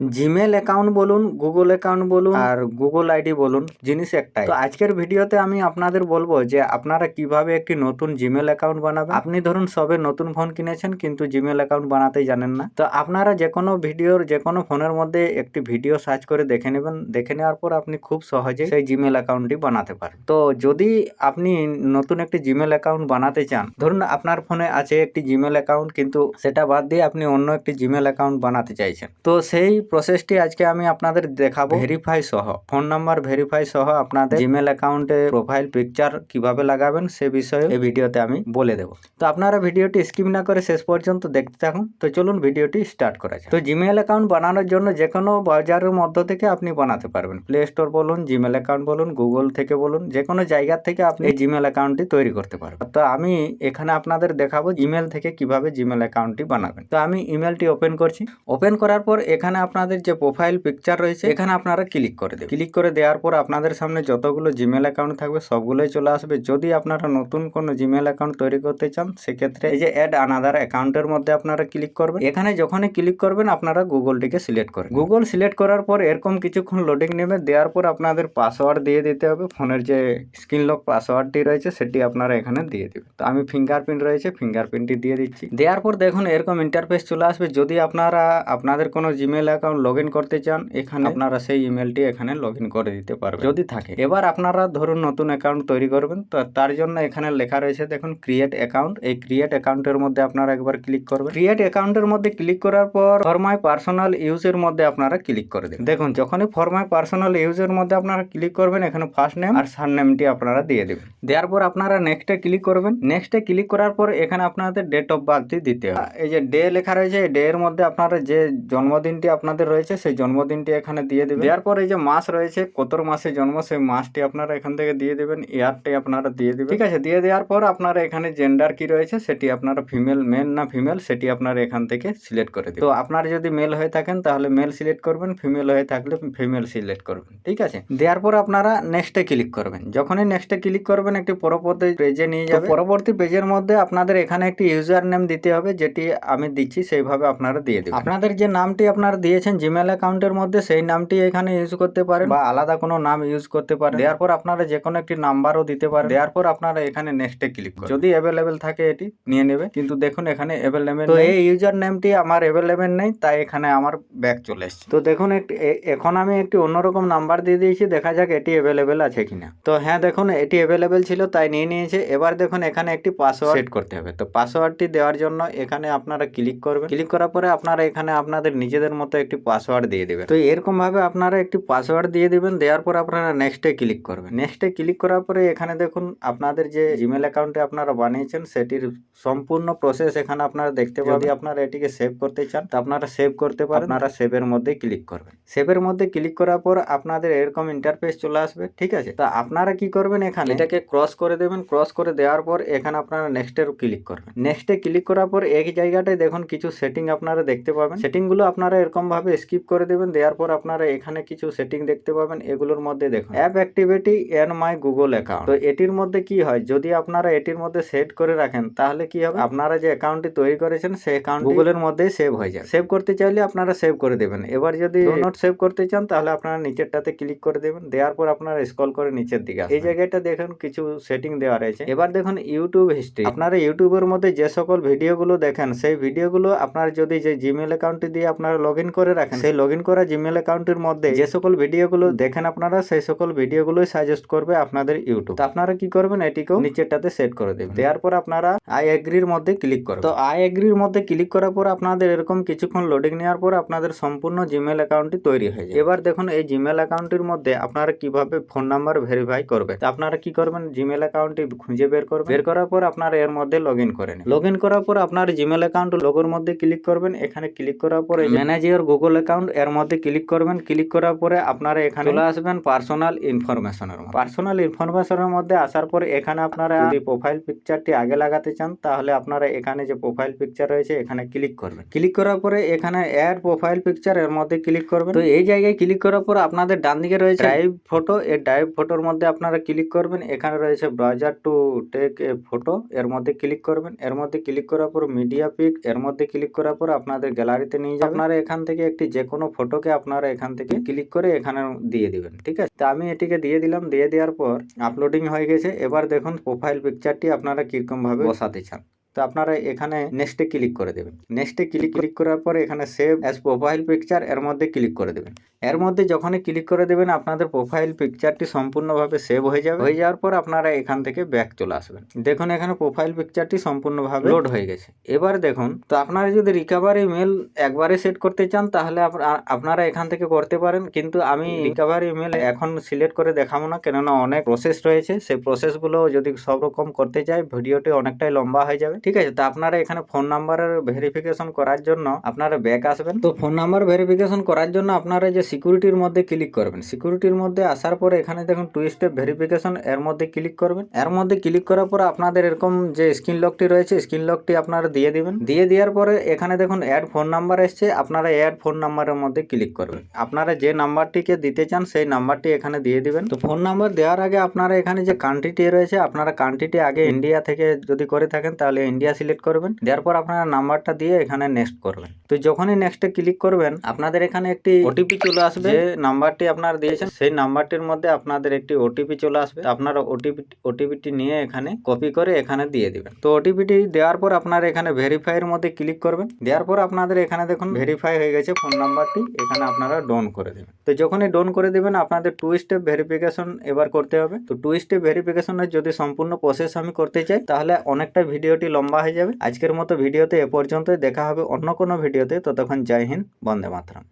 Gmail account বলুন Google account বলুন আর গুগল আইডি বলুন, জিনিস একটাই। তো আজকের ভিডিওতে আমি আপনাদের বলব যে আপনারা কীভাবে একটি নতুন জিমেল অ্যাকাউন্ট বানাবেন। আপনি ধরুন সবে নতুন ফোন কিনেছেন, কিন্তু জিমেল অ্যাকাউন্ট বানাতেই জানেন না। তো আপনারা যে কোনো ভিডিওর যে কোনো ফোনের মধ্যে একটি ভিডিও সার্চ করে দেখে নেবেন। দেখে নেওয়ার পর আপনি খুব সহজে সেই জিমেল অ্যাকাউন্টটি বানাতে পারেন। তো যদি আপনি নতুন একটি জিমেল অ্যাকাউন্ট বানাতে চান, ধরুন আপনার ফোনে আছে একটি জিমেল অ্যাকাউন্ট কিন্তু সেটা বাদ দিয়ে আপনি অন্য একটি জিমেল অ্যাকাউন্ট বানাতে চাইছেন। তো সেই প্রসেসটি আজকে আমি আপনাদের দেখাবো। ভেরিফাই সহ। ফোন নাম্বার ভেরিফাই সহ আপনাদের জিমেল অ্যাকাউন্টে প্রোফাইল পিকচার কীভাবে লাগাবেন সে বিষয়ে এই ভিডিওতে আমি বলে দেবো। তো আপনারা ভিডিওটি স্কিপ না করে শেষ পর্যন্ত দেখতে থাকুন। তো চলুন ভিডিওটি স্টার্ট করা যাক। তো জিমেল অ্যাকাউন্ট বানানোর জন্য যে কোনো বাজারের মধ্য থেকে আপনি বানাতে পারবেন। প্লে স্টোর বলুন জিমেল অ্যাকাউন্ট বলুন গুগল থেকে বলুন যে কোনো জায়গা থেকে আপনি এই জিমেল অ্যাকাউন্টটি তৈরি করতে পারবেন। তো আমি এখানে আপনাদের দেখাবো ইমেল থেকে কীভাবে জিমেল অ্যাকাউন্টটি বানাবেন। তো আমি ইমেলটি ওপেন করছি। ওপেন করার পর এখানে আপনাদের যে প্রোফাইল পিকচার রয়েছে, এখানে আপনারা ক্লিক করে দেবেন। ক্লিক করে দেওয়ার পর আপনাদের সামনে যতগুলো জিমেল অ্যাকাউন্ট থাকবে, সবগুলোই চলে আসবে। যদি আপনারা নতুন কোনো জিমেল অ্যাকাউন্ট তৈরি করতে চান, সেক্ষেত্রে এই যে অ্যাড আনাদার অ্যাকাউন্টের মধ্যে আপনারা ক্লিক করবেন। এখানে যখনই ক্লিক করবেন, আপনারা গুগলটিকে সিলেক্ট করবেন। গুগল সিলেক্ট করার পর এরকম কিছুক্ষণ লোডিং নেবে, দেওয়ার পর আপনাদের পাসওয়ার্ড দিয়ে দিতে হবে। ফোনের যে স্ক্রিন লক পাসওয়ার্ডটি রয়েছে, সেটি আপনারা এখানে দিয়ে দেবেন। তো আমি ফিঙ্গারপ্রিন্ট রয়েছে ফিঙ্গারপ্রিন্টটি দিয়ে দিচ্ছি। দেওয়ার পর দেখুন, এরকম ইন্টারফেস চলে আসবে। যদি আপনারা, আপনাদের কোনো জিমেল অ্যাকাউন্ট লগ ইন করতে চান এখানে আপনারা সেই ইমেলটি এখানে লগ ইন করে দিতে পারবেন। যদি থাকে। এবার আপনারা ধরুন নতুন অ্যাকাউন্ট তৈরি করবেন তো তার জন্য এখানে লেখা রয়েছে দেখুন ক্রিয়েট অ্যাকাউন্ট এই ক্রিয়েট অ্যাকাউন্টের মধ্যে আপনারা একবার ক্লিক করবেন। ক্রিয়েট অ্যাকাউন্টের মধ্যে ক্লিক করার পর ফর মাই পার্সোনাল ইউজের মধ্যে আপনারা ক্লিক করে দেবেন। দেখুন যখনই ফর মাই পার্সোনাল ইউজের মধ্যে আপনারা ক্লিক করবেন এখানে ফার্স্ট নেম আর সার নেমটি আপনারা দিয়ে দেবেন। দেওয়ার পর আপনারা নেক্সটে ক্লিক করবেন। নেক্সটে ক্লিক করার পর এখানে আপনাদের ডেট অফ বার্থটি দিতে হবে। এই যে ডে লেখা রয়েছে এই ডে এর মধ্যে আপনারা যে জন্মদিনটি আপনাদের রয়েছে সেই জন্মদিনটি এখানে দিয়ে দেবেন। দেওয়ার পর এই যে মাস রয়েছে কত মাসে জন্ম সেই মাসটি আপনারা এখান থেকে দিয়ে দেবেন ইয়ারটি আপনারা দিয়ে দেবেন। ঠিক আছে দিয়ে দেওয়ার পর আপনারা এখানে জেন্ডার কি রয়েছে সেটি আপনারা ফিমেল মেল না ফিমেল সেটি আপনারা এখান থেকে সিলেক্ট করে দেবেন। তো আপনারা যদি মেল হয়ে থাকেন তাহলে মেল সিলেক্ট করবেন ফিমেল হয়ে থাকলে ফিমেল সিলেক্ট করবেন। ঠিক আছে? দেওয়ার পর আপনারা নেক্সটে ক্লিক করবেন। যখনই নেক্সটে ক্লিক করবেন একটি পরবর্তী পেজে নিয়ে যাবে। পরবর্তী পেজের মধ্যে আপনাদের এখানে একটি ইউজার নেম দিতে হবে যেটি আমি দিচ্ছি সেইভাবে আপনারা দিয়ে দেবেন। আপনাদের যে নামটি আপনারা দিয়েছেন জিমেল অ্যাকাউন্টের মধ্যে সেই নামটি এখানে ইউজ করতে পারেন। বা আলাদা কোনো নাম ইউজ করতে পারেন। দেওয়ার পর আপনারা যে কোনো একটি নাম্বারও দিতে পারেন। দেওয়ার পর আপনারা এখানে নেক্সটে ক্লিক করুন। যদি অ্যাভেলেবেল থাকে এটি নিয়ে নেবে। কিন্তু দেখুন এখানে অ্যাভেলেবেল তো এই ইউজার নেমটি আমার অ্যাভেলেবেল নেই তাই এখানে আমার ব্যাক চলে এসেছে। তো দেখুন একটি এখন আমি একটি অন্যরকম নাম্বার দিয়ে দিয়েছি দেখা যাক এটি অ্যাভেলেবেল আছে কিনা। তো হ্যাঁ দেখুন এটি অ্যাভেলেবেল ছিল তাই নিয়ে নিয়েছে। এবার দেখুন এখানে একটি পাসওয়ার্ড সেট করতে হবে। তো পাসওয়ার্ডটি দেওয়ার জন্য এখানে আপনারা ক্লিক করবেন। ক্লিক করার পরে আপনারা এখানে আপনাদের নিজেদের মতো একটি পাসওয়ার্ড দিয়ে দেবেন। তো এরকম ভাবে আপনারা একটি পাসওয়ার্ড দিয়ে দিবেন দেওয়ার পর আপনারা নেক্সটে ক্লিক করবেন। নেক্সটে ক্লিক করার পরে এখানে দেখুন আপনাদের যে জিমেল অ্যাকাউন্টে আপনারা বানিয়েছেন সেটির সম্পূর্ণ প্রসেস এখানে আপনারা দেখতে পাবেন। যদি আপনারা এটিকে সেভ করতে চান তো আপনারা সেভ করতে পারেন। আপনারা সেভের মধ্যে ক্লিক করবেন। সেভের মধ্যে ক্লিক করার পর আপনাদের এরকম ইন্টারফেস চলে আসবে ঠিক আছে? তো আপনারা কি করবেন এখানে? এটাকে ক্রস করে দেবেন। ক্রস করে দেওয়ার পর এখানে আপনারা নেক্সটের ক্লিক করবেন। নেক্সটে ক্লিক করার পর এক জায়গাটায় দেখুন কিছু সেটিং আপনারা দেখতে পাবেন। সেটিংগুলো আপনারা এরকম ভাবে স্কিপ করে দেবেন দেওয়ার পর আপনারা এখানে কিছু সেটিং দেখতে পাবেন এগুলোর মধ্যে দেখুন। App activity in my Google account তো এটির মধ্যে কি হয় যদি আপনারা এটির মধ্যে সেট করে রাখেন তাহলে কি হবে? আপনারা যে অ্যাকাউন্টটি তৈরি করেছেন সেই অ্যাকাউন্ট গুগলের মধ্যেই সেভ হয়ে যায় সেভ করতে চাইলে আপনারা সেভ করে দেবেন। এবার যদি নোট সেভ করতে চান তাহলে আপনারা নিচেরটাতে ক্লিক করে দেবেন। দেওয়ার পর আপনারা স্ক্রল করে নিচের দিকে এই জায়গাটা দেখুন কিছু সেটিং দেওয়া রয়েছে। এবার দেখুন ইউটিউব হিস্ট্রি আপনারা ইউটিউবের মধ্যে যে সকল ভিডিওগুলো দেখেন সেই ভিডিওগুলো আপনার যদি যে জিমেল অ্যাকাউন্টটি দিয়ে আপনারা লগ ইন করে রাখেন। সেই লগ করা জিমেল অ্যাকাউন্টের মধ্যে যে সকল ভিডিওগুলো দেখেন আপনারা, সেই সকল ভিডিওগুলোই সাজেস্ট করবে আপনাদের ইউটিউব তো আপনারা কি করবেন, এটিকেও নিচেরটাতে সেট করে দেবেন। দেওয়ার পর আপনারা আই এগ্রির মধ্যে ক্লিক করবেন। তো আই এগ্রির মধ্যে ক্লিক করার পর আপনাদের এরকম কিছুক্ষণ লোডিং নেওয়ার পর আপনাদের সম্পূর্ণ জিমেল অ্যাকাউন্টটি তৈরি হয়ে যায় এবার দেখুন, এই জিমেল অ্যাকাউন্টের মধ্যে আপনারা কীভাবে ফোন নাম্বার ভেরিফাই করবে তো আপনারা কি করবেন জিমেল অ্যাকাউন্টটি খুঁজে বের করবেন। বের করার পর আপনারা এর মধ্যে লগ ইন করেন লগ ইন করার পর আপনার জিমেল অ্যাকাউন্ট লোগোর মধ্যে ক্লিক করবেন। এখানে ক্লিক করার পরে ম্যানেজ ইওর গুগল অ্যাকাউন্ট এর মধ্যে ক্লিক করবেন। ক্লিক করার পরে আপনারা এখানে চলে আসবেন পার্সোনাল ইনফরমেশনের পার্সোনাল ইনফরমেশনের মধ্যে আসার পরে এখানে আপনারা যদি প্রোফাইল পিকচারটি আগে লাগাতে চান তাহলে আপনারা এখানে যে প্রোফাইল পিকচার রয়েছে এখানে ক্লিক করবেন। ক্লিক করার পরে এখানে অ্যাড প্রোফাইল পিকচার এর মধ্যে ক্লিক করবেন। তো এই জায়গায় ক্লিক করার পর আপনাদের ডান দিকে রয়েছে ড্রাইভ ফটো এই ড্রাইভ ফটোর মধ্যে আপনারা ক্লিক করবেন। এখানে রয়েছে browser to take a photo এর মধ্যে ক্লিক করবেন। এর মধ্যে ক্লিক করার পর মিডিয়া পিক এর মধ্যে ক্লিক করার পর আপনাদের গ্যালারিতে নিয়ে যাবেন। আপনারা এখান থেকে একটি যে কোনো ফটোকে আপনারা এখান থেকে ক্লিক করে এখানে দিয়ে দিবেন, ঠিক আছে? তো আমি এটিকে দিয়ে দিলাম, দিয়ে দেওয়ার পর আপলোডিং হয়ে গেছে। এবার দেখুন প্রোফাইল পিকচারটি আপনারা কীরকমভাবে বসাতে চান। তো আপনারা এখানে নেক্সটে ক্লিক করে দেবেন। নেক্সটে ক্লিক ক্লিক করার পরে এখানে সেভ অ্যাজ প্রোফাইল পিকচার এর মধ্যে ক্লিক করে দেবেন। এর মধ্যে যখনই ক্লিক করে দেবেন, আপনাদের প্রোফাইল পিকচারটি সম্পূর্ণভাবে সেভ হয়ে যাবে। হয়ে যাওয়ার পর আপনারা এখান থেকে ব্যাক চলে আসবেন। দেখুন, এখানে প্রোফাইল পিকচারটি সম্পূর্ণভাবে লোড হয়ে গেছে। এবার দেখুন, তো আপনারা যদি রিকাভারি মেল একবারে সেট করতে চান, তাহলে আপনারা এখান থেকে করতে পারেন। কিন্তু আমি রিকভারি মেল এখন সিলেক্ট করে দেখাবো না, কেননা অনেক প্রসেস রয়েছে। সেই প্রসেসগুলো যদি সব রকম করতে চাই ভিডিওটি অনেকটাই লম্বা হয়ে যাবে। ঠিক আছে? তো আপনারা এখানে ফোন নাম্বারের ভেরিফিকেশন করার জন্য আপনারা ব্যাক আসবেন। তো ফোন নাম্বার ভেরিফিকেশন করার জন্য আপনারা যে সিকিউরিটির মধ্যে ক্লিক করবেন। সিকিউরিটির মধ্যে আসার পরে এখানে দেখুন টু স্টেপ ভেরিফিকেশন এর মধ্যে ক্লিক করবেন। এর মধ্যে ক্লিক করার পর আপনাদের এরকম যে স্ক্রিন লকটি রয়েছে স্ক্রিন লকটি আপনারা দিয়ে দিবেন। দিয়ে দেওয়ার পরে এখানে দেখুন অ্যাড ফোন নাম্বার এসছে, আপনারা অ্যাড ফোন নাম্বারের মধ্যে ক্লিক করবেন। আপনারা যে নাম্বারটিকে দিতে চান, সেই নাম্বারটি এখানে দিয়ে দিবেন। তো ফোন নাম্বার দেওয়ার আগে আপনারা এখানে যে কান্ট্রিটি রয়েছে, আপনারা কান্ট্রিটি আগে ইন্ডিয়া থেকে যদি করে থাকেন, তাহলে ইন্ডিয়া সিলেক্ট করবেন, দেওয়ার পর আপনারা নাম্বারটা দিয়ে এখানে নেক্সট করবেন। তো যখনই নেক্সটে ক্লিক করবেন, আপনাদের এখানে একটি ওটিপি চলে আসবে। যে নাম্বারটি আপনারা দিয়েছেন, সেই নাম্বারটির মধ্যে আপনাদের একটি ওটিপি চলে আসবে। আপনারা ওটিপি ওটিপিটি নিয়ে এখানে কপি করে এখানে দিয়ে দিবেন। তো ওটিপিটি দেওয়ার পর আপনারা এখানে ভেরিফাইয়ের মধ্যে ক্লিক করবেন। দেওয়ার পর আপনাদের এখানে দেখুন ভেরিফাই হয়ে গেছে ফোন নাম্বারটি এখানে আপনারা ডন করে দেবেন। তো যখনই ডন করে দেবেন, আপনাদের টু স্টেপ ভেরিফিকেশন এবার করতে হবে। তো টু স্টেপ ভেরিফিকেশনের যদি সম্পূর্ণ প্রসেস আমি করতে চাই, তাহলে অনেকটা ভিডিওটি লম্বা হয়ে যাবে। আজকের মতো ভিডিওতে এ পর্যন্তই। দেখা হবে অন্য কোনো ভিডিওতে। ততক্ষণ জয় হিন্দ, বন্দে মাতরম।